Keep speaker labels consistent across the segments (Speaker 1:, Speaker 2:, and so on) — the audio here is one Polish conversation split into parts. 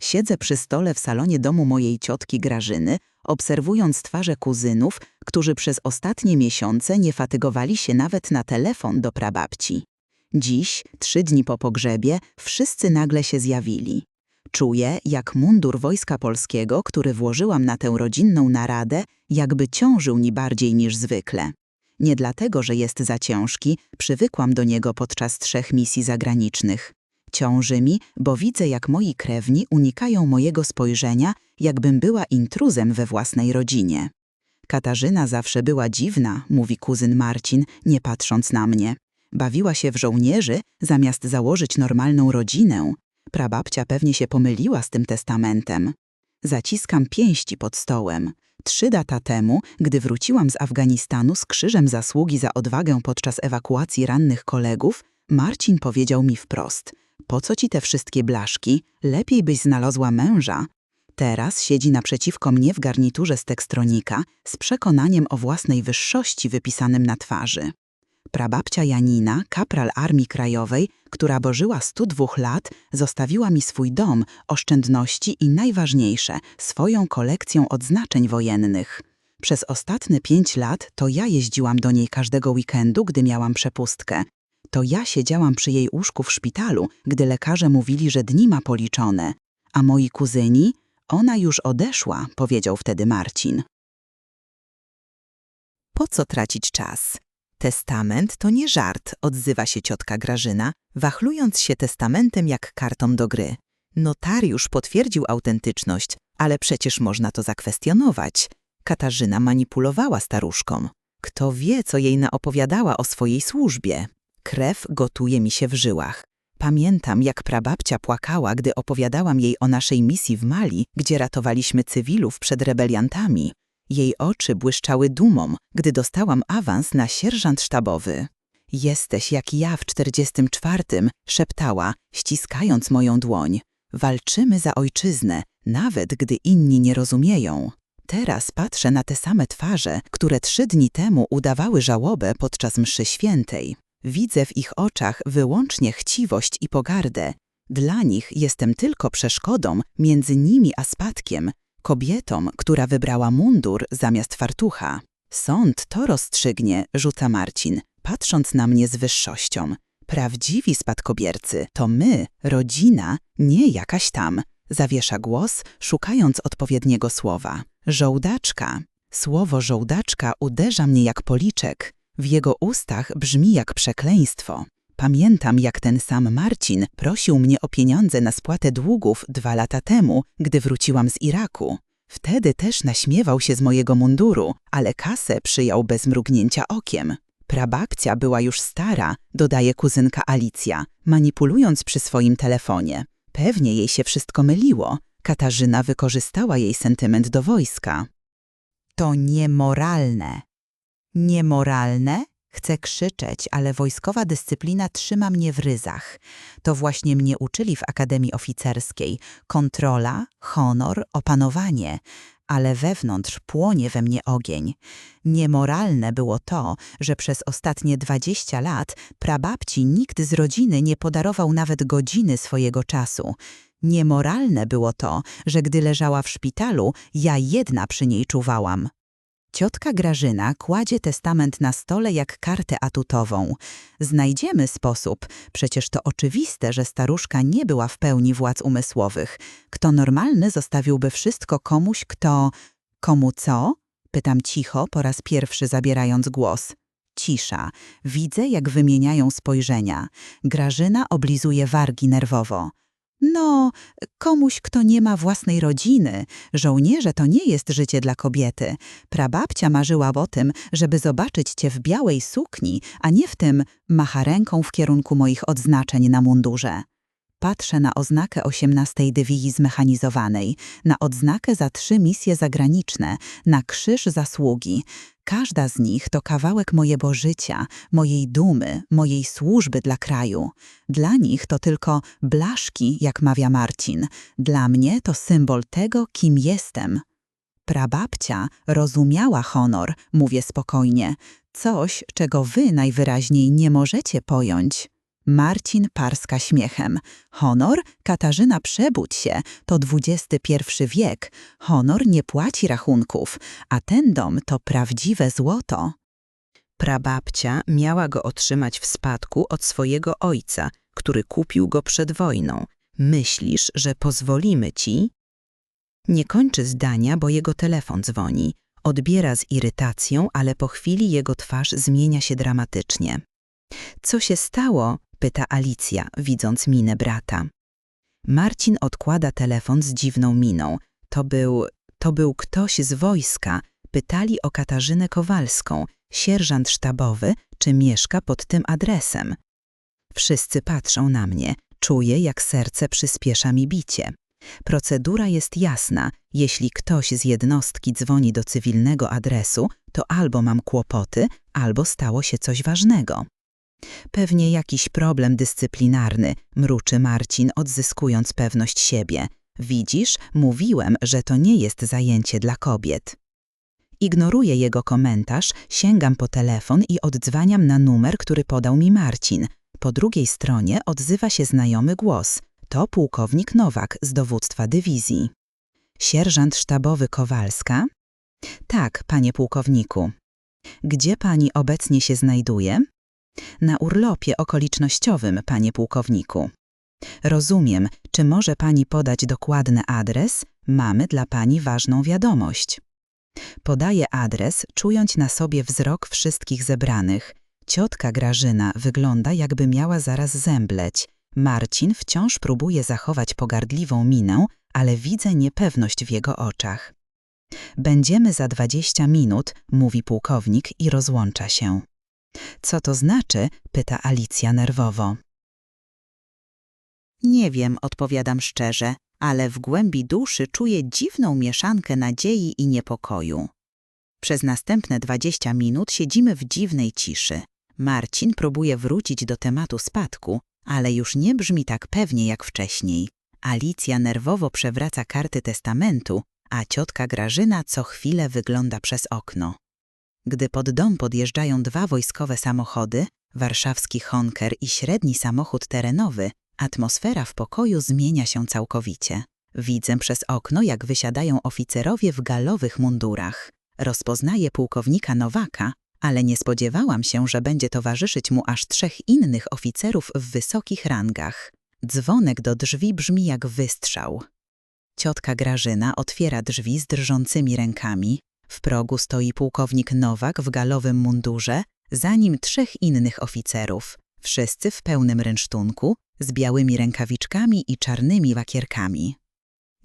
Speaker 1: Siedzę przy stole w salonie domu mojej ciotki Grażyny, obserwując twarze kuzynów, którzy przez ostatnie miesiące nie fatygowali się nawet na telefon do prababci. Dziś, trzy dni po pogrzebie, wszyscy nagle się zjawili. Czuję, jak mundur Wojska Polskiego, który włożyłam na tę rodzinną naradę, jakby ciążył mi bardziej niż zwykle. Nie dlatego, że jest za ciężki, przywykłam do niego podczas trzech misji zagranicznych. Ciąży mi, bo widzę, jak moi krewni unikają mojego spojrzenia, jakbym była intruzem we własnej rodzinie. Katarzyna zawsze była dziwna, mówi kuzyn Marcin, nie patrząc na mnie. Bawiła się w żołnierzy, zamiast założyć normalną rodzinę. Prababcia pewnie się pomyliła z tym testamentem. Zaciskam pięści pod stołem. Trzy lata temu, gdy wróciłam z Afganistanu z krzyżem zasługi za odwagę podczas ewakuacji rannych kolegów, Marcin powiedział mi wprost: Po co ci te wszystkie blaszki? Lepiej byś znalazła męża. Teraz siedzi naprzeciwko mnie w garniturze z tekstronika z przekonaniem o własnej wyższości wypisanym na twarzy. Prababcia Janina, kapral Armii Krajowej, która bożyła 102 lat, zostawiła mi swój dom, oszczędności i najważniejsze, swoją kolekcję odznaczeń wojennych. Przez ostatnie pięć lat to ja jeździłam do niej każdego weekendu, gdy miałam przepustkę. To ja siedziałam przy jej łóżku w szpitalu, gdy lekarze mówili, że dni ma policzone. A moi kuzyni? Ona już odeszła, powiedział wtedy Marcin. Po co tracić czas? Testament to nie żart, odzywa się ciotka Grażyna, wachlując się testamentem jak kartą do gry. Notariusz potwierdził autentyczność, ale przecież można to zakwestionować. Katarzyna manipulowała staruszką. Kto wie, co jej naopowiadała o swojej służbie. Krew gotuje mi się w żyłach. Pamiętam, jak prababcia płakała, gdy opowiadałam jej o naszej misji w Mali, gdzie ratowaliśmy cywilów przed rebeliantami. Jej oczy błyszczały dumą, gdy dostałam awans na sierżant sztabowy. Jesteś jak ja w 44, szeptała, ściskając moją dłoń. Walczymy za ojczyznę, nawet gdy inni nie rozumieją. Teraz patrzę na te same twarze, które trzy dni temu udawały żałobę podczas mszy świętej. Widzę w ich oczach wyłącznie chciwość i pogardę. Dla nich jestem tylko przeszkodą między nimi a spadkiem, kobietą, która wybrała mundur zamiast fartucha. Sąd to rozstrzygnie, rzuca Marcin, patrząc na mnie z wyższością. Prawdziwi spadkobiercy to my, rodzina, nie jakaś tam. Zawiesza głos, szukając odpowiedniego słowa. Żołdaczka. Słowo żołdaczka uderza mnie jak policzek. W jego ustach brzmi jak przekleństwo. Pamiętam, jak ten sam Marcin prosił mnie o pieniądze na spłatę długów dwa lata temu, gdy wróciłam z Iraku. Wtedy też naśmiewał się z mojego munduru, ale kasę przyjął bez mrugnięcia okiem. Prababcia była już stara, dodaje kuzynka Alicja, manipulując przy swoim telefonie. Pewnie jej się wszystko myliło. Katarzyna wykorzystała jej sentyment do wojska. To niemoralne. Niemoralne? Chcę krzyczeć, ale wojskowa dyscyplina trzyma mnie w ryzach. To właśnie mnie uczyli w Akademii Oficerskiej. Kontrola, honor, opanowanie. Ale wewnątrz płonie we mnie ogień. Niemoralne było to, że przez ostatnie dwadzieścia lat prababci nikt z rodziny nie podarował nawet godziny swojego czasu. Niemoralne było to, że gdy leżała w szpitalu, ja jedna przy niej czuwałam. Ciotka Grażyna kładzie testament na stole jak kartę atutową. Znajdziemy sposób, przecież to oczywiste, że staruszka nie była w pełni władz umysłowych. Kto normalny zostawiłby wszystko komuś, kto... Komu co? Pytam cicho, po raz pierwszy zabierając głos. Cisza. Widzę, jak wymieniają spojrzenia. Grażyna oblizuje wargi nerwowo. No, komuś, kto nie ma własnej rodziny. Żołnierze to nie jest życie dla kobiety. Prababcia marzyła o tym, żeby zobaczyć cię w białej sukni, a nie w tym macha ręką w kierunku moich odznaczeń na mundurze. Patrzę na oznakę 18 Dywizji Zmechanizowanej, na odznakę za trzy misje zagraniczne, na krzyż zasługi. Każda z nich to kawałek mojego życia, mojej dumy, mojej służby dla kraju. Dla nich to tylko blaszki, jak mawia Marcin. Dla mnie to symbol tego, kim jestem. Prababcia rozumiała honor, mówię spokojnie. Coś, czego wy najwyraźniej nie możecie pojąć. Marcin parska śmiechem. Honor? Katarzyna, przebudź się. To XXI wiek. Honor nie płaci rachunków, a ten dom to prawdziwe złoto. Prababcia miała go otrzymać w spadku od swojego ojca, który kupił go przed wojną. Myślisz, że pozwolimy ci? Nie kończy zdania, bo jego telefon dzwoni. Odbiera z irytacją, ale po chwili jego twarz zmienia się dramatycznie. Co się stało? pyta Alicja, widząc minę brata. Marcin odkłada telefon z dziwną miną. To był, to był ktoś z wojska. Pytali o Katarzynę Kowalską, sierżant sztabowy, czy mieszka pod tym adresem. Wszyscy patrzą na mnie. Czuję, jak serce przyspiesza mi bicie. Procedura jest jasna. Jeśli ktoś z jednostki dzwoni do cywilnego adresu, to albo mam kłopoty, albo stało się coś ważnego. Pewnie jakiś problem dyscyplinarny, mruczy Marcin, odzyskując pewność siebie. Widzisz, mówiłem, że to nie jest zajęcie dla kobiet. Ignoruję jego komentarz, sięgam po telefon i oddzwaniam na numer, który podał mi Marcin. Po drugiej stronie odzywa się znajomy głos. To pułkownik Nowak z dowództwa dywizji. Sierżant sztabowy Kowalska? Tak, panie pułkowniku. Gdzie pani obecnie się znajduje? Na urlopie okolicznościowym, panie pułkowniku. Rozumiem, czy może pani podać dokładny adres? Mamy dla pani ważną wiadomość. Podaje adres, czując na sobie wzrok wszystkich zebranych. Ciotka Grażyna wygląda, jakby miała zaraz zembleć. Marcin wciąż próbuje zachować pogardliwą minę, ale widzę niepewność w jego oczach. Będziemy za dwadzieścia minut, mówi pułkownik i rozłącza się. Co to znaczy? pyta Alicja nerwowo. Nie wiem, odpowiadam szczerze, ale w głębi duszy czuję dziwną mieszankę nadziei i niepokoju. Przez następne dwadzieścia minut siedzimy w dziwnej ciszy. Marcin próbuje wrócić do tematu spadku, ale już nie brzmi tak pewnie jak wcześniej. Alicja nerwowo przewraca karty testamentu, a ciotka Grażyna co chwilę wygląda przez okno. Gdy pod dom podjeżdżają dwa wojskowe samochody, warszawski Honker i średni samochód terenowy, atmosfera w pokoju zmienia się całkowicie. Widzę przez okno, jak wysiadają oficerowie w galowych mundurach. Rozpoznaję pułkownika Nowaka, ale nie spodziewałam się, że będzie towarzyszyć mu aż trzech innych oficerów w wysokich rangach. Dzwonek do drzwi brzmi jak wystrzał. Ciotka Grażyna otwiera drzwi z drżącymi rękami. W progu stoi pułkownik Nowak w galowym mundurze, za nim trzech innych oficerów, wszyscy w pełnym rynsztunku, z białymi rękawiczkami i czarnymi wakierkami.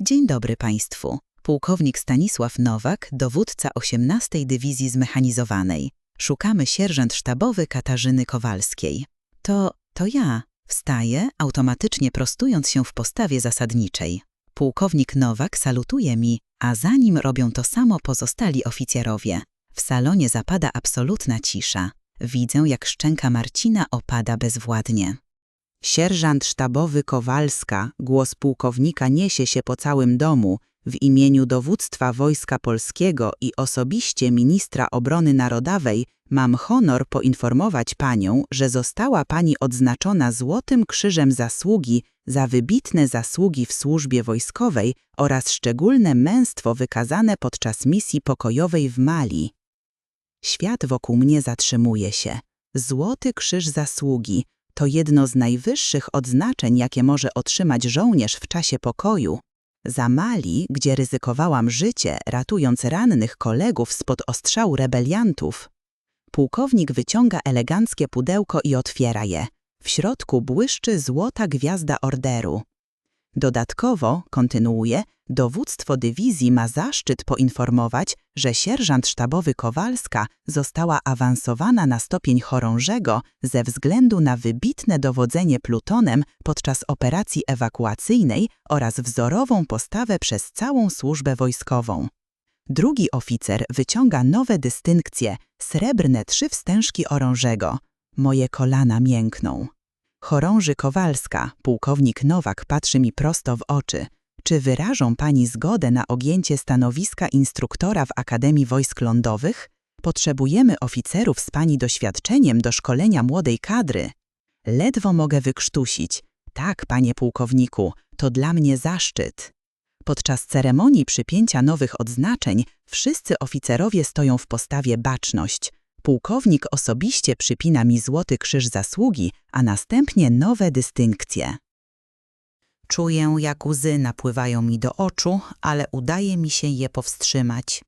Speaker 1: Dzień dobry Państwu. Pułkownik Stanisław Nowak, dowódca 18 Dywizji Zmechanizowanej. Szukamy sierżant sztabowy Katarzyny Kowalskiej. To, to ja. Wstaję, automatycznie prostując się w postawie zasadniczej. Pułkownik Nowak salutuje mi, a za nim robią to samo pozostali oficerowie. W salonie zapada absolutna cisza. Widzę, jak szczęka Marcina opada bezwładnie. Sierżant sztabowy Kowalska, głos pułkownika niesie się po całym domu, w imieniu dowództwa Wojska Polskiego i osobiście ministra obrony narodowej mam honor poinformować panią, że została pani odznaczona Złotym Krzyżem Zasługi za wybitne zasługi w służbie wojskowej oraz szczególne męstwo wykazane podczas misji pokojowej w Mali. Świat wokół mnie zatrzymuje się. Złoty Krzyż Zasługi to jedno z najwyższych odznaczeń, jakie może otrzymać żołnierz w czasie pokoju. Za Mali, gdzie ryzykowałam życie, ratując rannych kolegów spod ostrzału rebeliantów, pułkownik wyciąga eleganckie pudełko i otwiera je. W środku błyszczy złota gwiazda orderu. Dodatkowo, kontynuuje, dowództwo dywizji ma zaszczyt poinformować, że sierżant sztabowy Kowalska została awansowana na stopień chorążego ze względu na wybitne dowodzenie plutonem podczas operacji ewakuacyjnej oraz wzorową postawę przez całą służbę wojskową. Drugi oficer wyciąga nowe dystynkcje, srebrne trzy wstężki orążego. Moje kolana miękną. Chorąży Kowalska, pułkownik Nowak patrzy mi prosto w oczy. Czy wyrażą pani zgodę na ogięcie stanowiska instruktora w Akademii Wojsk Lądowych? Potrzebujemy oficerów z pani doświadczeniem do szkolenia młodej kadry. Ledwo mogę wykrztusić. Tak, panie pułkowniku, to dla mnie zaszczyt. Podczas ceremonii przypięcia nowych odznaczeń wszyscy oficerowie stoją w postawie baczność. Pułkownik osobiście przypina mi złoty krzyż zasługi, a następnie nowe dystynkcje. Czuję, jak łzy napływają mi do oczu, ale udaje mi się je powstrzymać.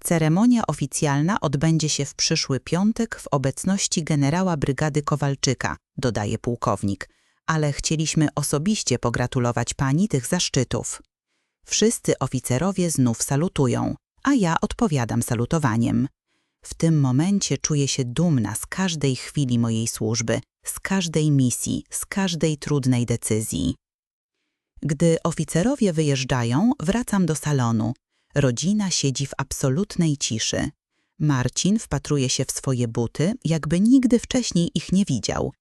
Speaker 1: Ceremonia oficjalna odbędzie się w przyszły piątek w obecności generała brygady Kowalczyka, dodaje pułkownik, ale chcieliśmy osobiście pogratulować pani tych zaszczytów. Wszyscy oficerowie znów salutują, a ja odpowiadam salutowaniem. W tym momencie czuję się dumna z każdej chwili mojej służby, z każdej misji, z każdej trudnej decyzji. Gdy oficerowie wyjeżdżają, wracam do salonu. Rodzina siedzi w absolutnej ciszy. Marcin wpatruje się w swoje buty, jakby nigdy wcześniej ich nie widział.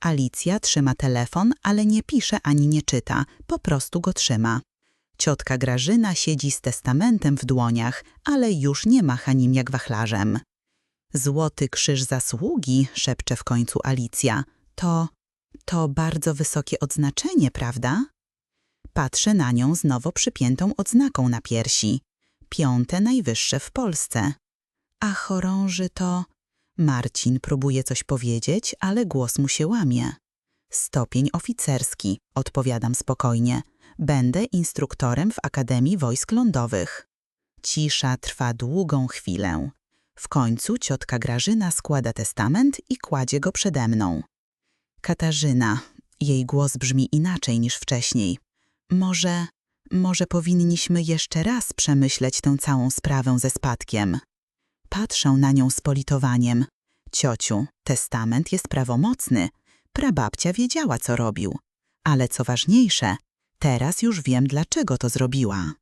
Speaker 1: Alicja trzyma telefon, ale nie pisze ani nie czyta, po prostu go trzyma. Ciotka Grażyna siedzi z testamentem w dłoniach, ale już nie macha nim jak wachlarzem. Złoty krzyż zasługi, szepcze w końcu Alicja. To, to bardzo wysokie odznaczenie, prawda? Patrzę na nią z nowo przypiętą odznaką na piersi. Piąte najwyższe w Polsce. A chorąży to... Marcin próbuje coś powiedzieć, ale głos mu się łamie. Stopień oficerski, odpowiadam spokojnie. Będę instruktorem w Akademii Wojsk Lądowych. Cisza trwa długą chwilę. W końcu ciotka Grażyna składa testament i kładzie go przede mną. Katarzyna, jej głos brzmi inaczej niż wcześniej. Może, może powinniśmy jeszcze raz przemyśleć tę całą sprawę ze spadkiem. Patrzę na nią z politowaniem. Ciociu, testament jest prawomocny. Prababcia wiedziała, co robił. Ale co ważniejsze, teraz już wiem, dlaczego to zrobiła.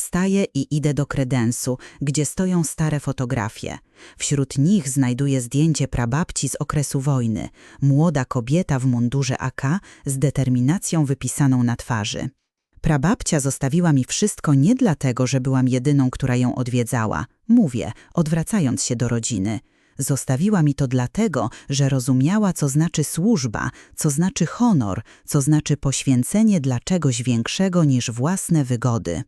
Speaker 1: Wstaję i idę do kredensu, gdzie stoją stare fotografie. Wśród nich znajduję zdjęcie prababci z okresu wojny. Młoda kobieta w mundurze AK z determinacją wypisaną na twarzy. Prababcia zostawiła mi wszystko nie dlatego, że byłam jedyną, która ją odwiedzała. Mówię, odwracając się do rodziny. Zostawiła mi to dlatego, że rozumiała, co znaczy służba, co znaczy honor, co znaczy poświęcenie dla czegoś większego niż własne wygody.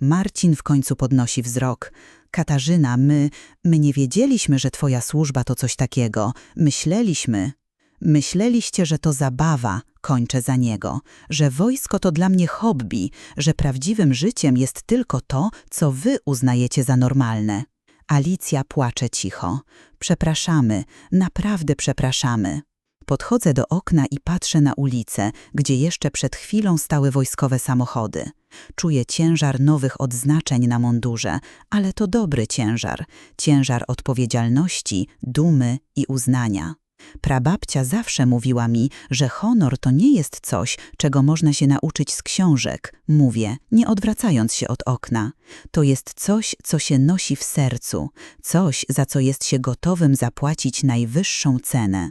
Speaker 1: Marcin w końcu podnosi wzrok. Katarzyna, my, my nie wiedzieliśmy, że twoja służba to coś takiego. Myśleliśmy. Myśleliście, że to zabawa, kończę za niego, że wojsko to dla mnie hobby, że prawdziwym życiem jest tylko to, co wy uznajecie za normalne. Alicja płacze cicho. Przepraszamy, naprawdę przepraszamy. Podchodzę do okna i patrzę na ulicę, gdzie jeszcze przed chwilą stały wojskowe samochody. Czuję ciężar nowych odznaczeń na mundurze, ale to dobry ciężar, ciężar odpowiedzialności, dumy i uznania. Prababcia zawsze mówiła mi, że honor to nie jest coś, czego można się nauczyć z książek. Mówię, nie odwracając się od okna. To jest coś, co się nosi w sercu, coś, za co jest się gotowym zapłacić najwyższą cenę.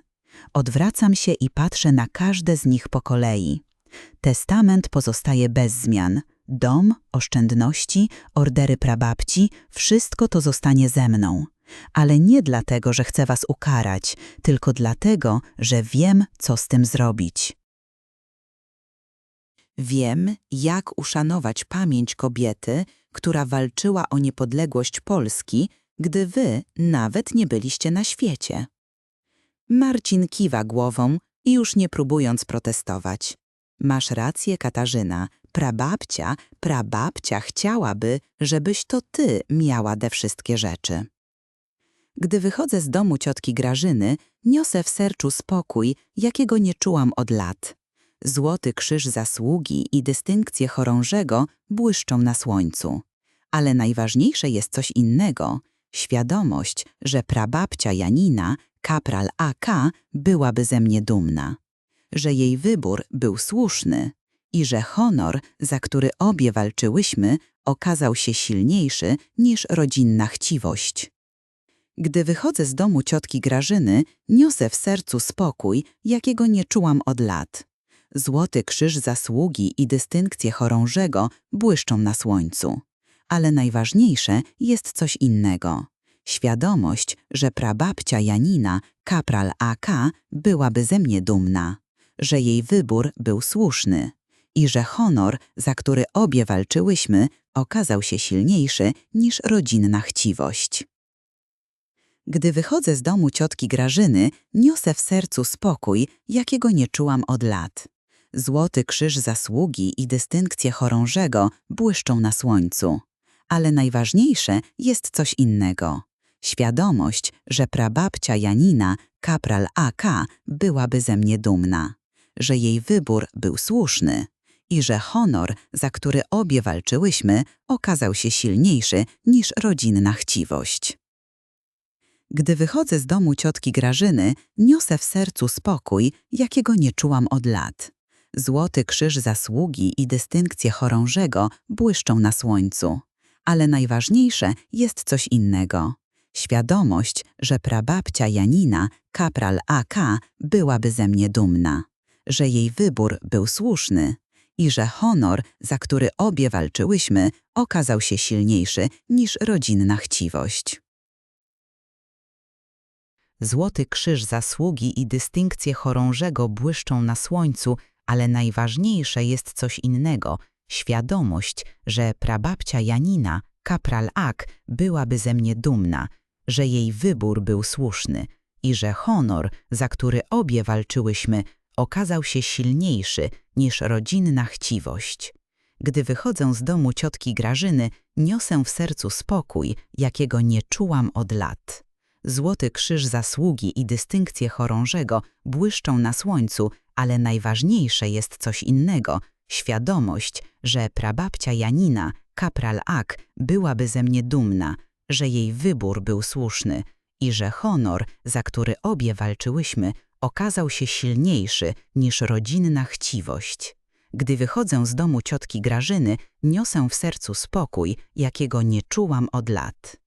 Speaker 1: Odwracam się i patrzę na każde z nich po kolei. Testament pozostaje bez zmian. Dom, oszczędności, ordery prababci, wszystko to zostanie ze mną. Ale nie dlatego, że chcę was ukarać, tylko dlatego, że wiem, co z tym zrobić. Wiem, jak uszanować pamięć kobiety, która walczyła o niepodległość Polski, gdy wy nawet nie byliście na świecie. Marcin kiwa głową i już nie próbując protestować. Masz rację, Katarzyna. Prababcia, prababcia chciałaby, żebyś to ty miała te wszystkie rzeczy. Gdy wychodzę z domu ciotki Grażyny, niosę w sercu spokój, jakiego nie czułam od lat. Złoty krzyż zasługi i dystynkcje chorążego błyszczą na słońcu. Ale najważniejsze jest coś innego. Świadomość, że prababcia Janina, kapral AK, byłaby ze mnie dumna. Że jej wybór był słuszny i że honor, za który obie walczyłyśmy, okazał się silniejszy niż rodzinna chciwość. Gdy wychodzę z domu ciotki Grażyny, niosę w sercu spokój, jakiego nie czułam od lat. Złoty krzyż zasługi i dystynkcje chorążego błyszczą na słońcu. Ale najważniejsze jest coś innego. Świadomość, że prababcia Janina, kapral AK, byłaby ze mnie dumna, że jej wybór był słuszny i że honor, za który obie walczyłyśmy, okazał się silniejszy niż rodzinna chciwość. Gdy wychodzę z domu ciotki Grażyny, niosę w sercu spokój, jakiego nie czułam od lat. Złoty krzyż zasługi i dystynkcje chorążego błyszczą na słońcu. Ale najważniejsze jest coś innego. Świadomość, że prababcia Janina, kapral AK, byłaby ze mnie dumna. Że jej wybór był słuszny i że honor, za który obie walczyłyśmy, okazał się silniejszy niż rodzinna chciwość. Gdy wychodzę z domu ciotki Grażyny, niosę w sercu spokój, jakiego nie czułam od lat. Złoty krzyż zasługi i dystynkcje chorążego błyszczą na słońcu. Ale najważniejsze jest coś innego. Świadomość, że prababcia Janina, kapral AK, byłaby ze mnie dumna. Że jej wybór był słuszny i że honor, za który obie walczyłyśmy, okazał się silniejszy niż rodzinna chciwość. Złoty krzyż zasługi i dystynkcje chorążego błyszczą na słońcu, ale najważniejsze jest coś innego świadomość, że prababcia Janina, kapral Ak, byłaby ze mnie dumna, że jej wybór był słuszny i że honor, za który obie walczyłyśmy, okazał się silniejszy niż rodzinna chciwość. Gdy wychodzę z domu ciotki Grażyny, niosę w sercu spokój, jakiego nie czułam od lat. Złoty krzyż zasługi i dystynkcje chorążego błyszczą na słońcu, ale najważniejsze jest coś innego świadomość, że prababcia Janina, kapral Ak, byłaby ze mnie dumna, że jej wybór był słuszny i że honor, za który obie walczyłyśmy, okazał się silniejszy niż rodzinna chciwość. Gdy wychodzę z domu ciotki Grażyny, niosę w sercu spokój, jakiego nie czułam od lat.